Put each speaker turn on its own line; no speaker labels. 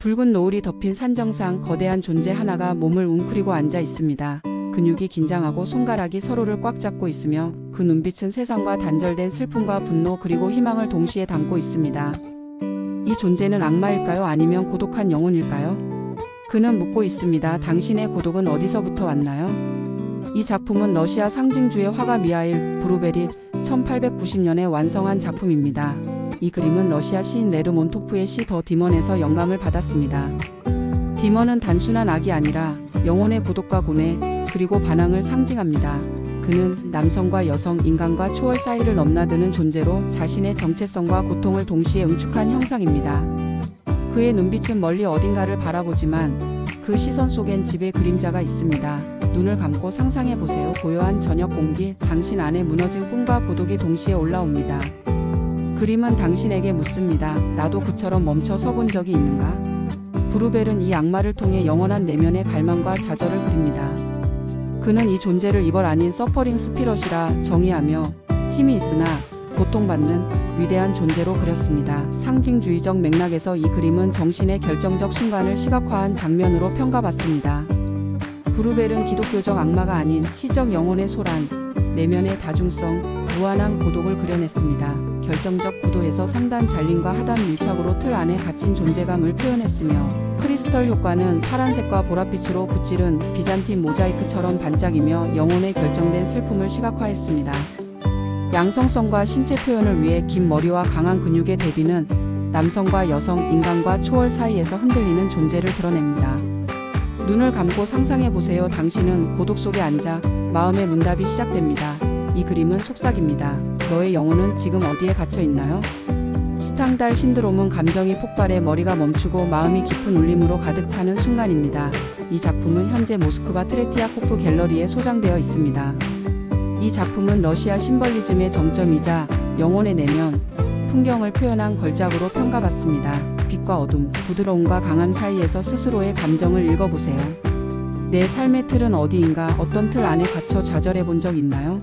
붉은 노을이 덮인 산 정상 거대한 존재 하나가 몸을 웅크리고 앉아 있습니다. 근육이 긴장하고 손가락이 서로를 꽉 잡고 있으며 그 눈빛은 세상과 단절된 슬픔과 분노 그리고 희망을 동시에 담고 있습니다. 이 존재는 악마일까요? 아니면 고독한 영혼일까요? 그는 묻고 있습니다. 당신의 고독은 어디서부터 왔나요? 이 작품은 러시아 상징주의 화가 미하일 브루베리 1890년에 완성한 작품입니다. 이 그림은 러시아 시인 레르 몬토프의 시 더 디먼에서 영감을 받았습니다. 디먼은 단순한 악이 아니라 영혼의 고독과 고뇌 그리고 반항을 상징합니다. 그는 남성과 여성, 인간과 초월 사이를 넘나드는 존재로 자신의 정체성과 고통을 동시에 응축한 형상입니다. 그의 눈빛은 멀리 어딘가를 바라보지만 그 시선 속엔 집의 그림자가 있습니다. 눈을 감고 상상해 보세요. 고요한 저녁 공기, 당신 안에 무너진 꿈과 고독이 동시에 올라옵니다. 그림은 당신에게 묻습니다. 나도 그처럼 멈춰 서본 적이 있는가? 브루벨은 이 악마를 통해 영원한 내면의 갈망과 좌절을 그립니다. 그는 이 존재를 이벌 아닌 서퍼링 스피럿이라 정의하며 힘이 있으나 고통받는 위대한 존재로 그렸습니다. 상징주의적 맥락에서 이 그림은 정신의 결정적 순간을 시각화한 장면으로 평가받습니다. 브루벨은 기독교적 악마가 아닌 시적 영혼의 소란, 내면의 다중성, 무한한 고독을 그려냈습니다. 결정적 구도에서 상단 잘림과 하단 밀착으로 틀 안에 갇힌 존재감을 표현했으며 크리스털 효과는 파란색과 보랏빛으로 붓질은 비잔틴 모자이크처럼 반짝이며 영혼의 결정된 슬픔을 시각화했습니다. 양성성과 신체 표현을 위해 긴 머리와 강한 근육의 대비는 남성과 여성, 인간과 초월 사이에서 흔들리는 존재를 드러냅니다. 눈을 감고 상상해 보세요. 당신은 고독 속에 앉아 마음의 문답이 시작됩니다. 이 그림은 속삭입니다. 너의 영혼은 지금 어디에 갇혀 있나요? 스탕달 신드롬은 감정이 폭발해 머리가 멈추고 마음이 깊은 울림으로 가득 차는 순간입니다. 이 작품은 현재 모스크바 트레티아 코프 갤러리에 소장되어 있습니다. 이 작품은 러시아 심벌리즘의 점점이자 영혼의 내면, 풍경을 표현한 걸작으로 평가받습니다. 빛과 어둠, 부드러움과 강함 사이에서 스스로의 감정을 읽어보세요. 내 삶의 틀은 어디인가 어떤 틀 안에 갇혀 좌절해 본 적 있나요?